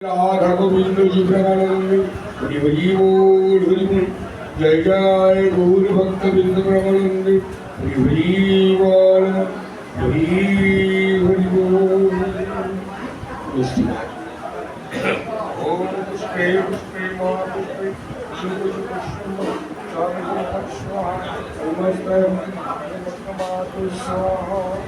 রাধা গোবিন্দ জীবনানন্দ হরি হরি বল হরি বল জয় জয় গৌর ভক্ত বৃন্দ স্বাহা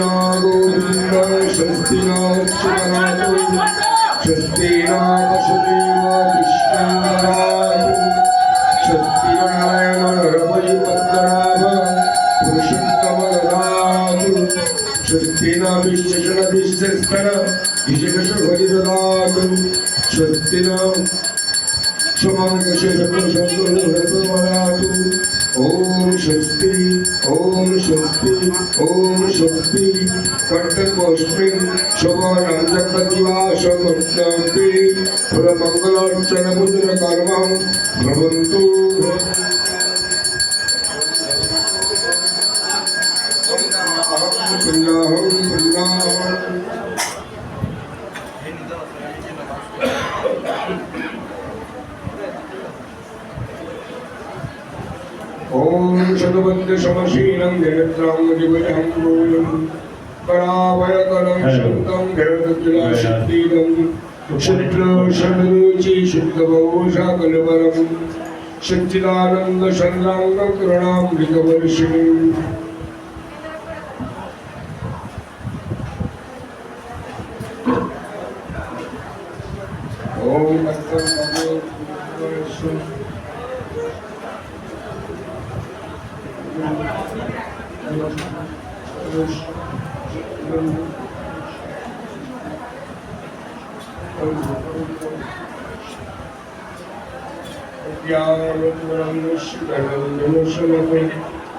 न गोविन्द स्वस्ति न चिरनाथो स्वस्ति न वसुदेव कृष्णराज स्वस्ति नारायण रवि पद्मनाभ पुरुषोत्तमराजु स्वस्ति न विश्वजन विश्वस्तर विजयश हरिददातु स्वस्ति न ओम स्वस्ति शक्ति ओम शक्ति कंटकोष्टिं शुभरंजकद्वाशमर्दापि फलमंगलार्चनमुद्रकर्मं भवन्तु। समशीलं धृत्रं विभुजं गोलम् परावरकरं शब्दं धृतकिलाशक्तिदं शुक्लषड्रुचि शुद्धभूषाकलवरं सच्चिदानन्दशन्द्राङ्गं करुणामृतवर्षिणीम् ओम अस्तम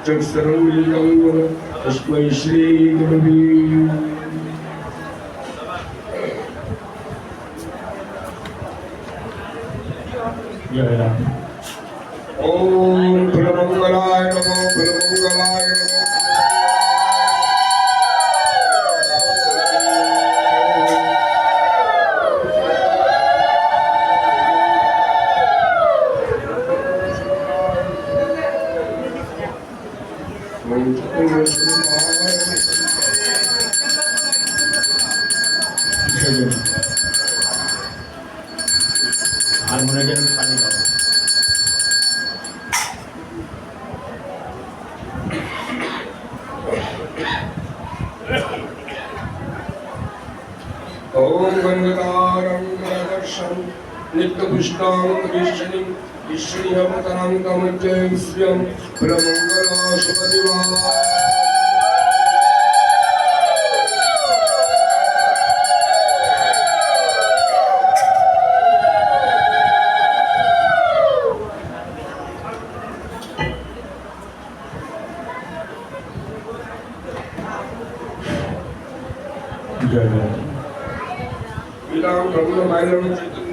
تكسروا الأول أشكو يشريك نبي يا إلهي জয় জয় ব্রহ্মমায়রম চৈতন্য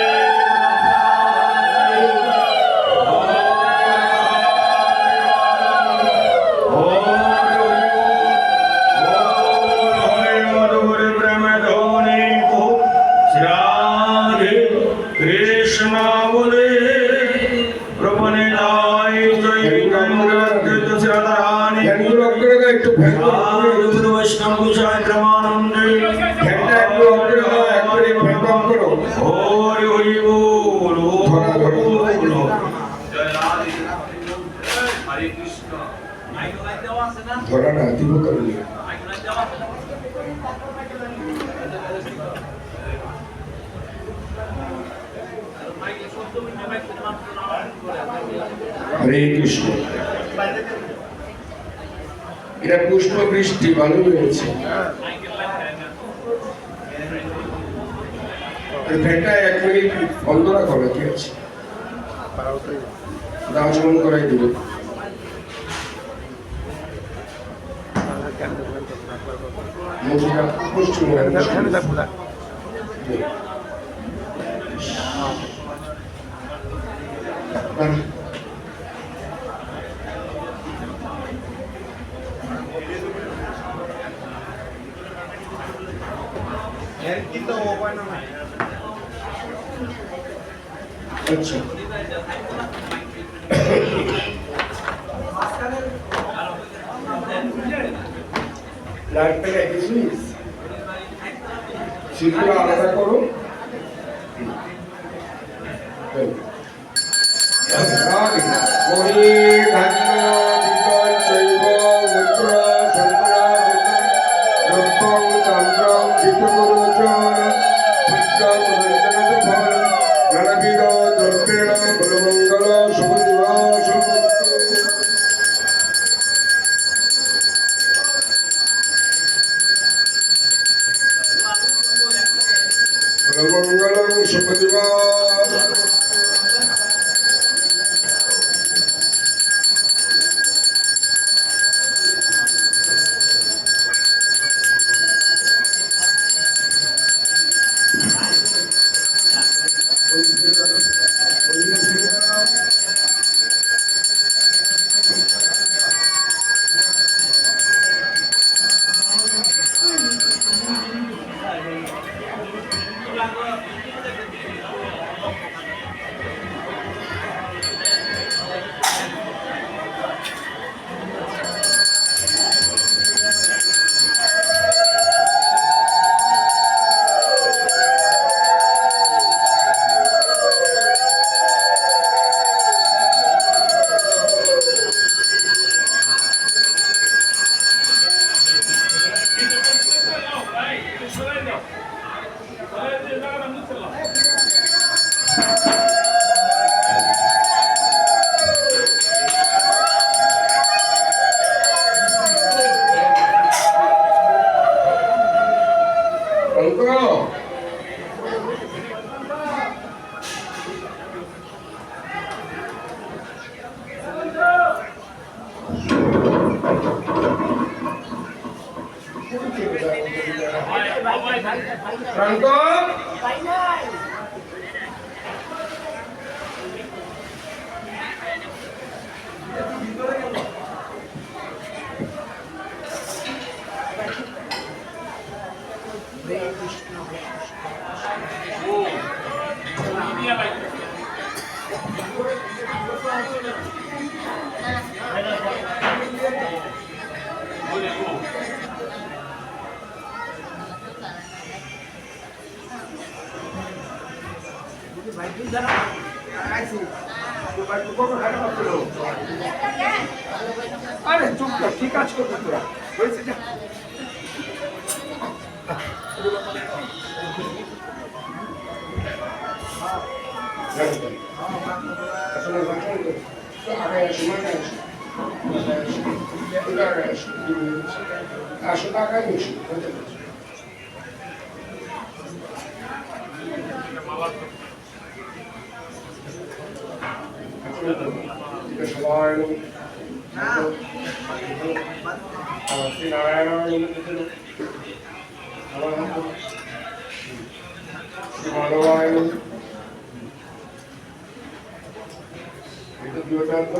করণীয় হরে কৃষ্ণ। এরা পুষ্প বৃষ্টি ভালো হয়েছে ভেটা এক মিনিট বন্ধ রাখবে বাকি আছে। দাও করাই দিবে। মধুরা পশ্চিমবঙ্গ আসো টাকা বেশি সবাই নারায়ণ মানবায়ন এটা দুটো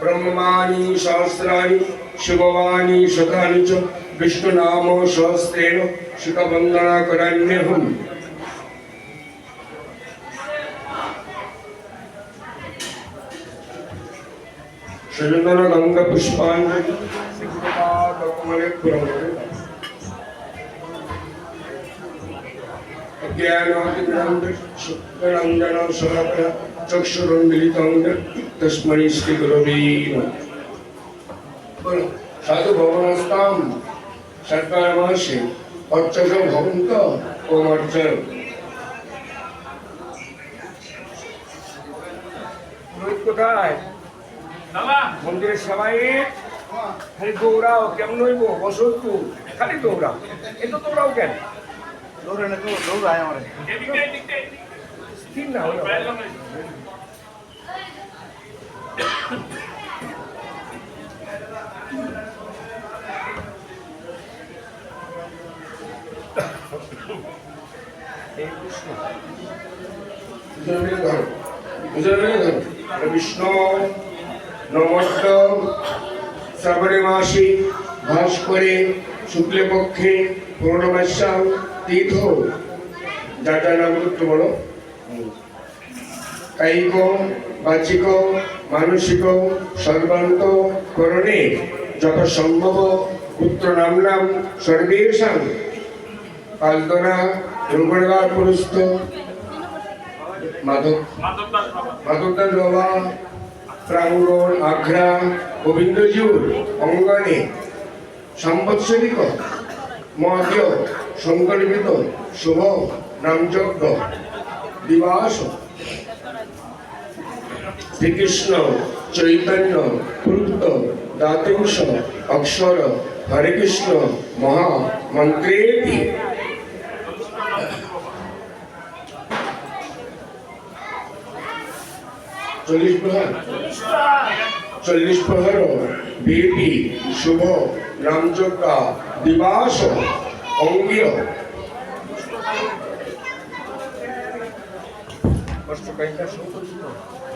ब्रह्माणी शास्त्राणी शुभवाणी शतानि च विष्णुनामो सहस्रेण शुकवन्दनाकराण्यहम् शजनर गंग पुष्पांजलि अज्ञानातिग्रंथ शुक्लनंदन सरप्र তস্मै শ্রী গুরবে নমঃ সাধু ভবনস্তাম সর্বামাসে অর্চক ভবন্ত ওম অর্চন কোথায়? মন্দিরের সবাই? খালি দৌড়াও কেমন হইব? বসন্ত খালি দৌড়াও। এ তো দৌড়াও কেন? দৌড়ে না দৌড়ায় আমার। স্থির না হলো বিষ্ণু নমস্ত শ্রাবণে মাসে ভাস করে শুক্লে তীর্থ যা যা নাম বলো কায়িক বাচিক মানসিক, সর্বান্ত করণে যত সম্ভব পুত্র নাম নাম সর্বেশাং। কালদনা রূপনগর পুরস্ত। মাধব মাধব মাধবদাস বাবা, প্রাঙ্গণ আখড়া গোবিন্দজিউর অঙ্গনে সম্বৎসরিক মহাদেয় সংকল্পিত, শুভ, নামযজ্ঞ, দিবাস শ্রীকৃষ্ণ, চৈতন্য প্রুক্ত দাতিংশ, অক্ষর, হরে কৃষ্ণ, মহা মন্ত্রেতি। চল্লিশ প্রহার। চল্লিশ প্রহর শুভ নামযজ্ঞা দিবাস, অঙ্গীয়। সংকল্পিত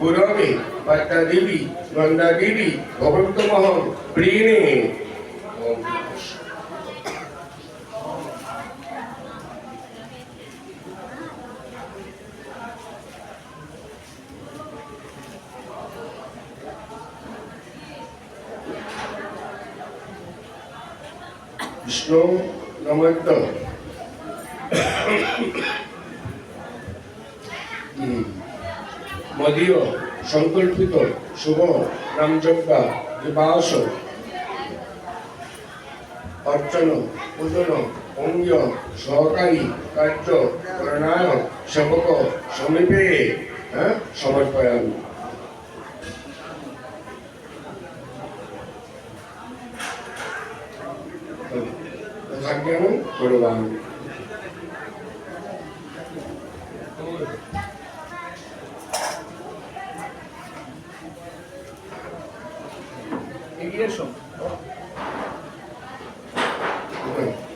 গুরবে গঙ্গাদেবী ভগবন্তমহম প্রিণে ওম নমঃ শিবায়। বিষ্ণু নমস্ত মদীয় সংকল্পিত, শুভ নামযজ্ঞা দিবাস অর্চন, পূজন, অঙ্গীয়, সহকারী, কার্য, করণায়, সেবক, সমীপে হ্যাঁ সমর্পয়ামি। ভাগ্যাম করবামি এগিয়ে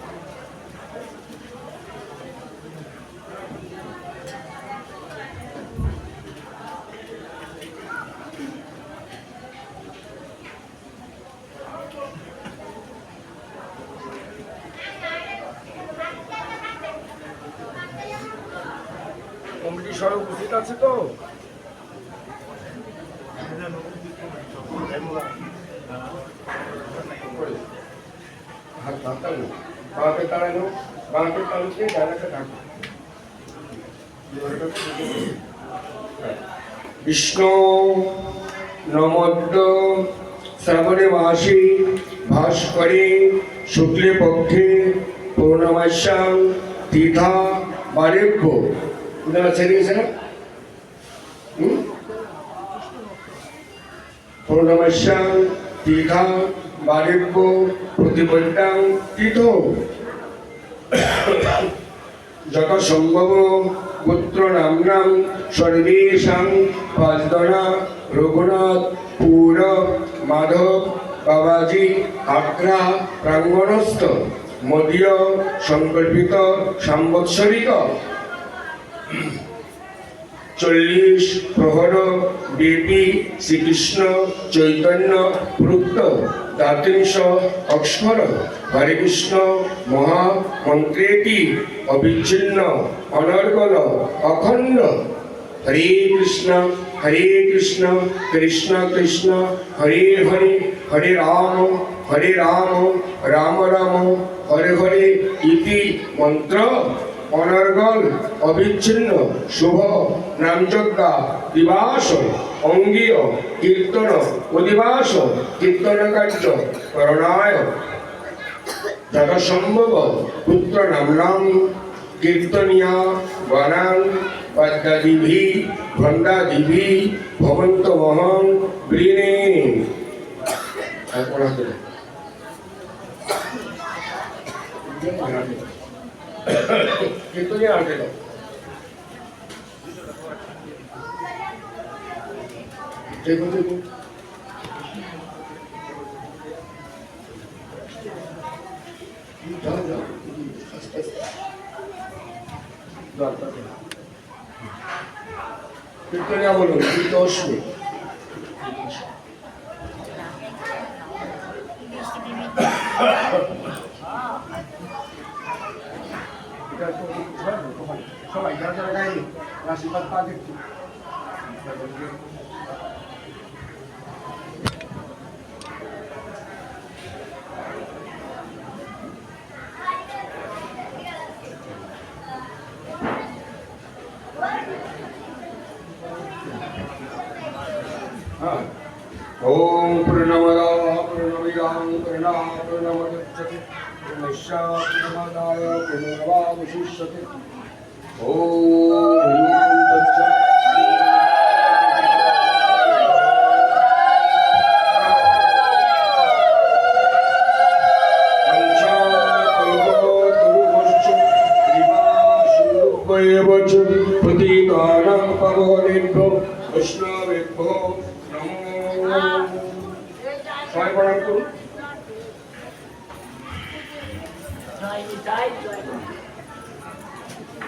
বিষ্ণু নমদ্য শ্রাবণে মাসে ভাস্করে শুক্লে পক্ষে পূর্ণমাস্যাম তীর্থা বারেভ্য গেছে না হুম? পূর্ণমাস্যাম তীর্থা বারেভ্য প্রতিপদ্যাং তীর্থ যত সম্ভব পুত্র নামনাম সর্বেশাং পাঁচদনা রঘুনাথ পুর মাধব বাবাজি আগ্রা প্রাঙ্গণস্থ মদীয় সংকল্পিত সাম্বৎসরিক চল্লিশ প্রহর দেবী শ্রীকৃষ্ণ চৈতন্য প্রুক্ত দাতিংশ অক্ষর হরে কৃষ্ণ মহা মন্ত্রেটি অবিচ্ছিন্ন অনর্গল অখণ্ড। হরে কৃষ্ণ হরে কৃষ্ণ কৃষ্ণ কৃষ্ণ, হরে হরে হরে রাম হরে রাম রাম রাম, হরে হরে ইতি মন্ত্র। অনর্গল অবিচ্ছিন্ন, শুভ নামযজ্ঞা দিবাস অঙ্গীয়, কীর্তন, অধিবাস, কীর্তন কার্য, করণায়। যথাসম্ভব পুত্র নামনাম কীর্তনিয়া, বনাং পদ্মাদিভি ভণ্ডাদিভি ভবন্ত মহন বৃণে কীর্তনিয়া হাতে দাও। দেখো দেখো যাও যাও আস্তে আস্তে দরকার নেই। কীর্তনিয়া বলুন। কীর্তশ্রী এটা তো সবাই যারা যারা গাইনি আশীর্বাদ পা पूर्णमादाय पूर्णमेवावशिष्यते ॐ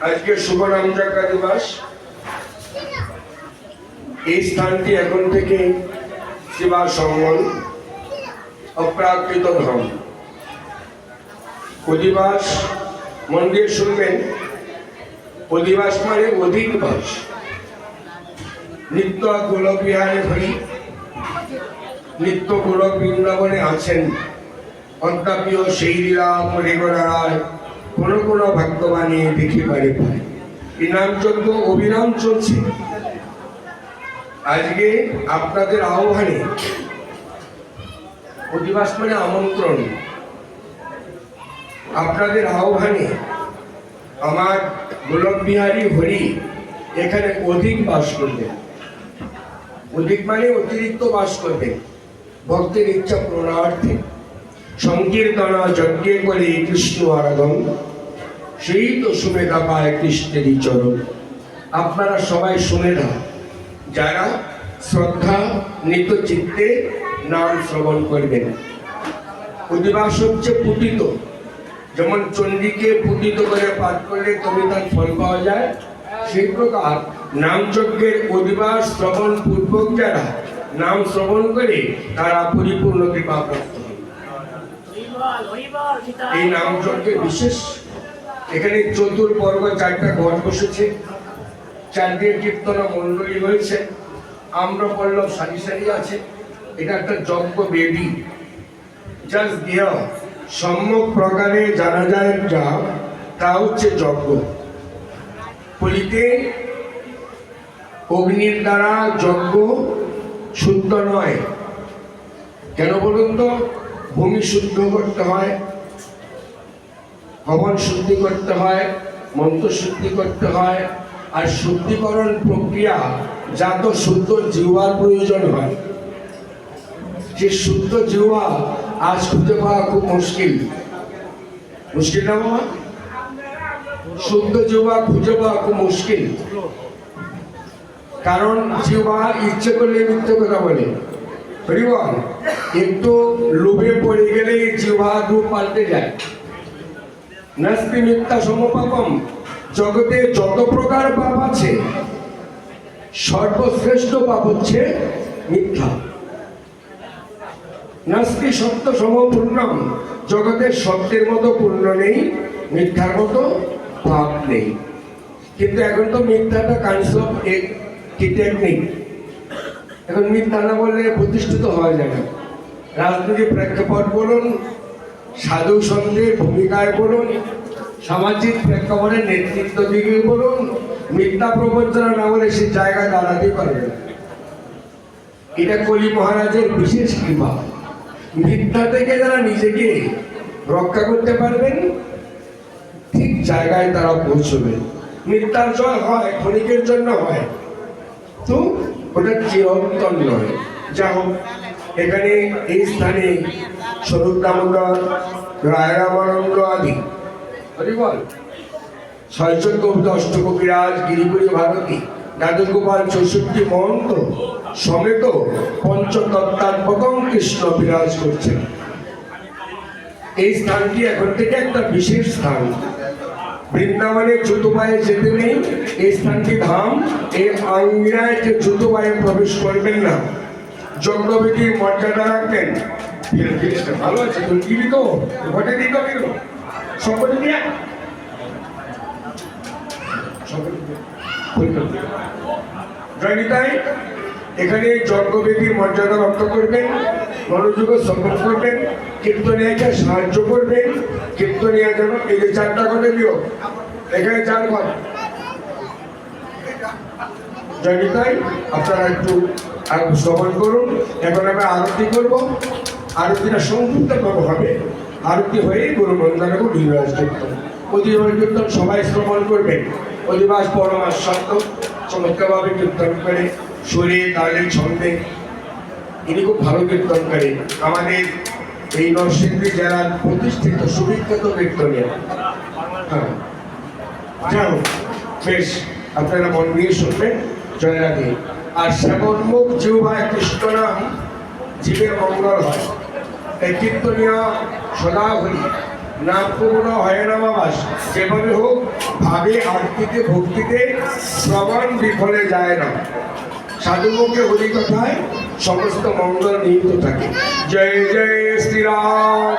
আজকে শুভ নামযাত্রা দিবস। এই স্থানটি এখন থেকে সেবা সম্মান অপ্রাকৃত ধাম অধিবাস মন দিয়ে শুনবেন, অধিবাস মানে অধিক বাস। নিত্য গোলবিহারে হরি নিত্য গোলক বৃন্দাবনে আছেন। অদ্যাপিও সেই লীলা পরিগণায় কোন কোন ভাগ্যবাণী দেখি পারে পায়। ইনাম যজ্ঞ অবিরাম চলছে। আজকে আপনাদের আহ্বানে অধিবাস মানে আমন্ত্রণ। আপনাদের আহ্বানে আমার গোলক বিহারী হরি এখানে অধিক বাস করবেন। অধিক মানে অতিরিক্ত বাস করবেন। ভক্তের ইচ্ছা পূর্ণার্থে। সংকীর্তনা যজ্ঞে করে কৃষ্ণ আরাধন। সেই তো সুমেধা পায় কৃষ্ণেরই চরণ। আপনারা সবাই সুমেধা, যারা শ্রদ্ধা নিত চিত্তে নাম শ্রবণ করবেন। অধিবাস হচ্ছে পুতিত যেমন চণ্ডীকে পুতিত করে পাঠ করলে তবে তার ফল পাওয়া যায়। সেই প্রকার নাম যজ্ঞের অধিবাস শ্রবণ পূর্বক যারা নাম শ্রবণ করে, তারা পরিপূর্ণ কৃপা প্রাপ্ত এই যজ্ঞের বিশেষ এখানে চতুর্বর্গ চারটা ঘর বসেছে। চারটে কীর্তন মণ্ডলী হয়েছে আমরা পল্লব সারি সারি আছে। এটা একটা যজ্ঞ বেদী। জাস্ট দেহ সম্যক প্রকারে জানা যায় যা, তা হচ্ছে যজ্ঞ। পলিতে অগ্নির দ্বারা যজ্ঞ শুদ্ধ নয়। কেন বলুন তো? ভূমি শুদ্ধ করতে হয়, ভবন শুদ্ধি করতে হয়, মন্ত্র শুদ্ধি করতে হয়, আর শুদ্ধিকরণ প্রক্রিয়া যা তো শুদ্ধ জিহ্বার প্রয়োজন হয়। যে শুদ্ধ জিহ্বা আজ খুঁজে পাওয়া খুব মুশকিল। মুশকিল না বাবা শুদ্ধ জিহ্বা খুঁজে পাওয়া খুব মুশকিল। কারণ জিহ্বা ইচ্ছে করলে মিথ্যে কথা বলে। হরিবল একটু লোভে পড়ে গেলে জিহ্বা রূপ পাল্টে যায়। নাস্তি মিথ্যা সমপাপম, জগতে যত প্রকার পাপ আছে, সর্বশ্রেষ্ঠ পাপ হচ্ছে মিথ্যা। নাস্তি সত্য সমপূর্ণম জগতের সত্যের মতো পূর্ণ নেই, মিথ্যার মতো পাপ নেই। কিন্তু এখন তো মিথ্যাটা কাইন্ডস অফ টেকনিক এখন মিথ্যা না বললে প্রতিষ্ঠিত হওয়া যায় না। রাজনৈতিক প্রেক্ষাপট বলুন, সাধু সন্ধ্যের ভূমিকায় বলুন, সামাজিক প্রেক্ষাপটের নেতৃত্ব দিকে বলুন, মিথ্যা প্রবঞ্চনা না বলে সে জায়গায় দাঁড়াতে পারবে না। এটা কলি মহারাজের বিশেষ কৃপা। মিথ্যা থেকে যারা নিজেকে রক্ষা করতে পারবেন, ঠিক জায়গায় তারা পৌঁছবে। মিথ্যার জয় হয়, ক্ষণিকের জন্য হয়। তো ওটা চিরন্তন নয়। যা হোক, এখানে এই স্থানে স্বরূপ দামোদর, রায়রামানন্দ আদি হরিবল ছয়চন্দ অষ্টকবিরাজ গিরিপুরী ভারতী দাদু গোপাল চৌষট্টি মহন্ত সমেত পঞ্চতত্ত্বাত্মকম কৃষ্ণ বিরাজ করছেন। এই স্থানটি এখন থেকে একটা বিশেষ স্থান। বৃন্দাবনে জুতো পায়ে যেতে নেই এই স্থানটি ধাম, এই আঙ্গিনায় যে জুতো পায়ে প্রবেশ করবেন না। যজ্ঞবিধির মর্যাদা রাখবেন। ভালো আছে, তুমি দিবি তো ঘটে দিত কেন? সকলে দিয়ে। জয়নিতাই, এখানে যজ্ঞবেদীর মর্যাদা রক্ষা করবেন মনোযোগ সম্পন্ন করবেন কীর্তনিয়াকে সাহায্য করবেন কীর্তনিয়া যেন এই যে চারটা করে দিও। এখানে চার ঘর। জয়নিতাই আপনারা একটু শ্রবণ করুন। এখন আমরা আরতি করব। আরতিটা সংযুক্তভাবে হবে। আরতি হয়েই গুরু অধিবাস কীর্তন অধিবাস কীর্তন সবাই শ্রবণ করবেন অধিবাস পরমাস সত্য, চমৎকারভাবে কীর্তন করে, সুরে, তালে, ছন্দে। ইনি খুব ভালো কীর্তন করে আমাদের এই নরসিংদী জেলার প্রতিষ্ঠিত, সুবিখ্যাত কীর্তনিয়া হ্যাঁ। বেশ, আপনারা মন দিয়ে শুনবেন জয় রাধে আর শ্যামন মুখ জিহ্বায় কৃষ্ণ নাম জীবের মঙ্গল হয়। এই কীর্তনীয় সদা হই নাম পূর্ণ হয় না বাবাস যেভাবে হোক, ভাবে আরতিতে ভক্তিতে, শ্রবণ বিফলে যায় না। সাধুমুখে হরি কথায় সমস্ত মঙ্গল নিহিত থাকে। জয় জয় শ্রীরাম